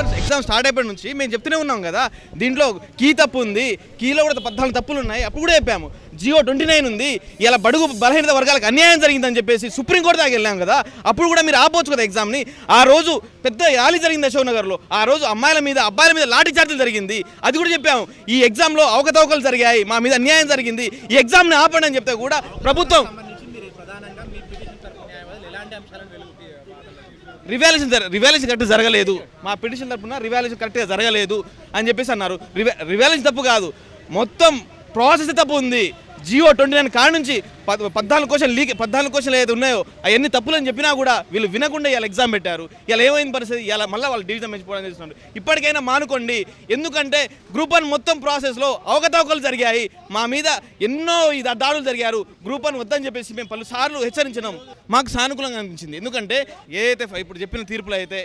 Exam start అయిపోయిన నుంచి మేము చెప్తూనే ఉన్నాం కదా దీంట్లో కీ తప్పు ఉంది కీలో కూడా పద్నాలుగు తప్పులు ఉన్నాయి అప్పుడు కూడా చెప్పాము. జియో ట్వంటీ నైన్ ఉంది ఇలా బడుగు బలహీనత వర్గాలకు అన్యాయం జరిగిందని చెప్పేసి సుప్రీంకోర్టు దాకా వెళ్ళాం కదా అప్పుడు కూడా మీరు ఆపోవచ్చు కదా ఎగ్జామ్ని ఆ రోజు పెద్ద ర్యాలీ జరిగింది అశోక్ నగర్లో. ఆ రోజు అమ్మాయిల మీద అబ్బాయిల మీద లాఠీ చార్జీలు జరిగింది. అది కూడా చెప్పాము. ఈ ఎగ్జామ్లో అవకతవకలు జరిగాయి మా మీద అన్యాయం జరిగింది. ఈ ఎగ్జామ్ని ఆపండి అని చెప్తే కూడా ప్రభుత్వం రివాల్యూషన్ జర రివాల్యూషన్ కరెక్ట్ జరగలేదు. మా పిటిషన్ తరపున రివాల్యూషన్ కరెక్ట్గా జరగలేదు అని చెప్పేసి అన్నారు. రివాల్యూషన్ తప్పు కాదు. మొత్తం ప్రాసెస్ తప్పు ఉంది. జియో ట్వంటీ నైన్ కాడ నుంచి పద్నాలుగు క్వశ్చన్ లీక్ పద్నాలుగు క్వశ్చన్లు ఏదైతే ఉన్నాయో అవన్నీ తప్పులని చెప్పినా కూడా వీళ్ళు వినకుండా ఇలా ఎగ్జామ్ పెట్టారు. ఇలా ఏమైంది పరిస్థితి? ఇలా మళ్ళీ వాళ్ళు డివిజన్ పెంచుకోవడం చేస్తున్నారు. ఇప్పటికైనా మానుకోండి. ఎందుకంటే గ్రూప్ వన్ మొత్తం ప్రాసెస్లో అవకతవకలు జరిగాయి. మా మీద ఎన్నో దాడులు జరిగారు. గ్రూప్ వన్ వద్దని చెప్పేసి మేము పలుసార్లు హెచ్చరించినాం. మాకు సానుకూలంగా అనిపించింది. ఎందుకంటే ఏదైతే ఇప్పుడు చెప్పిన తీర్పులు అయితే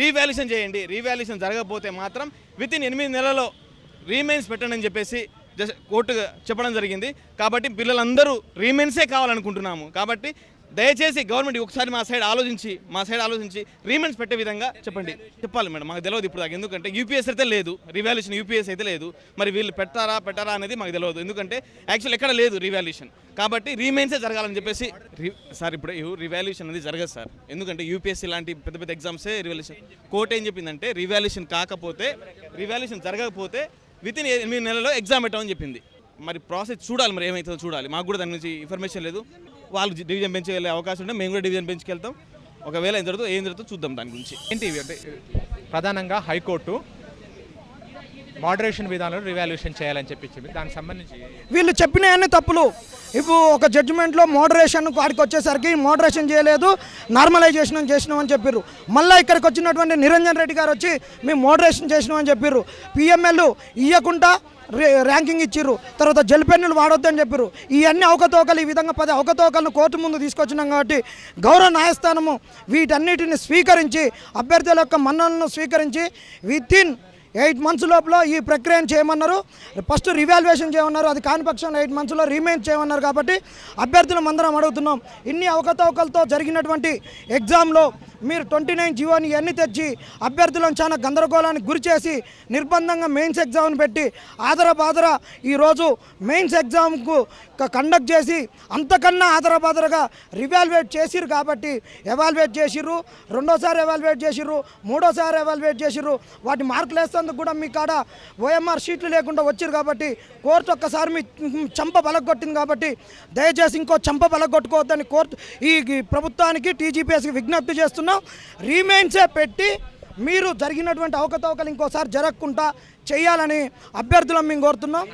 రీవాల్యుయేషన్ చేయండి. రీవాల్యుయేషన్ జరగకపోతే మాత్రం విత్ ఇన్ ఎనిమిది నెలల్లో రీమైన్స్ పెట్టండి అని చెప్పేసి కోర్టు చెప్పడం జరిగింది. కాబట్టి పిల్లలందరూ రీమెన్సే కావాలనుకుంటున్నాము. కాబట్టి దయచేసి గవర్నమెంట్ ఒకసారి మా సైడ్ ఆలోచించి మా సైడ్ ఆలోచించి రీమెన్స్ పెట్టే విధంగా చెప్పండి. చెప్పాలి మేడం మాకు తెలియదు ఇప్పుడు దాకా. ఎందుకంటే యూపీఎస్ అయితే లేదు రివాల్యూషన్ యూపీఎస్ అయితే లేదు. మరి వీళ్ళు పెడతారా పెట్టారా అనేది మాకు తెలియదు ఎందుకంటే యాక్చువల్ ఎక్కడ లేదు రివాల్యూషన్ కాబట్టి రీమెన్సే జరగాలని చెప్పేసి రి- సార్ ఇప్పుడు రివాల్యూషన్ అనేది జరగదు సార్. ఎందుకంటే యూపీఎస్సీ లాంటి పెద్ద పెద్ద ఎగ్జామ్సే రివాల్యూషన్ కోర్టు ఏం చెప్పిందంటే రివాల్యూషన్ కాకపోతే రివాల్యూషన్ జరగకపోతే విత్ ఇన్ ఎనిమిది నెలలో ఎగ్జామ్ పెట్టమని చెప్పింది. మరి ప్రాసెస్ చూడాలి మరి ఏమవుతుందో చూడాలి. మాకు కూడా దాని నుంచి ఇన్ఫర్మేషన్ లేదు. వాళ్ళు డివిజన్ బెంచ్కి వెళ్ళే అవకాశం ఉంటే మేము కూడా డివిజన్ బెంచ్కి వెళ్తాం. ఒకవేళ ఏం జరుగుతుందో ఏం జరుగుతుందో చూద్దాం దాని గురించి. ఏంటి అంటే? ప్రధానంగా హైకోర్టు మోడరేషన్ విధానంలో రివాల్యూషన్ చేయాలని చెప్పి దానికి సంబంధించి వీళ్ళు చెప్పినవన్నీ తప్పులు. ఇప్పుడు ఒక జడ్జిమెంట్లో మోడరేషన్ వాడికి వచ్చేసరికి మోడరేషన్ చేయలేదు నార్మలైజేషన్ చేసినాం అని చెప్పారు మళ్ళీ ఇక్కడికి వచ్చినటువంటి నిరంజన్ రెడ్డి గారు వచ్చి మేము మోడరేషన్ చేసినాం అని చెప్పారు పిఎంఎల్ ఇవ్వకుండా ర్యాంకింగ్ ఇచ్చిర్రు. తర్వాత జల్పెన్నులు వాడొద్దని చెప్పారు ఇవన్నీ అవకతవకలు ఈ విధంగా పది అవకతవకలను కోర్టు ముందు తీసుకొచ్చినాం కాబట్టి గౌరవ న్యాయస్థానము వీటన్నిటిని స్వీకరించి అభ్యర్థుల యొక్క మన్నలను స్వీకరించి విత్ ఇన్ ఎయిట్ మంత్స్ లోపల ఈ ప్రక్రియను చేయమన్నారు. ఫస్ట్ రివాల్యుయేషన్ చేయమన్నారు. అది కాని పక్షంలో ఎయిట్ మంత్స్లో రీమైన్ చేయమన్నారు కాబట్టి అభ్యర్థులం అందరం అడుగుతున్నాం. ఇన్ని అవకతవకలతో జరిగినటువంటి ఎగ్జామ్లో మీరు ట్వంటీ నైన్ జీవోని ఇవన్నీ తెచ్చి అభ్యర్థులను చాలా గందరగోళానికి గురి చేసి నిర్బంధంగా మెయిన్స్ ఎగ్జామ్ని పెట్టి ఆదర బాదర ఈరోజు మెయిన్స్ ఎగ్జామ్కు కండక్ట్ చేసి అంతకన్నా ఆదర బాదరగా రివాల్యుయేట్ చేసిర్రు కాబట్టి ఎవాల్యుయేట్ చేసిర్రు రెండోసారి ఎవాల్యుయేట్ చేసిర్రు మూడోసారి ఎవాల్యుయేట్ చేసిర్రు. వాటి మార్కులు వేసేందుకు కూడా మీ కాడ ఓఎంఆర్ షీట్లు లేకుండా వచ్చారు కాబట్టి కోర్టు ఒక్కసారి మీ చంప బలగొట్టింది కాబట్టి దయచేసి ఇంకో చంప బలగొట్టుకోవద్దని కోర్టు ఈ ప్రభుత్వానికి టీజీపీఎస్కి విజ్ఞప్తి చేస్తున్నాం. రీమైన్సే పెట్టి మీరు జరిగినటువంటి అవకతవకలు ఇంకోసారి జరగకుండా చేయాలని అభ్యర్థులను మేము కోరుతున్నాం.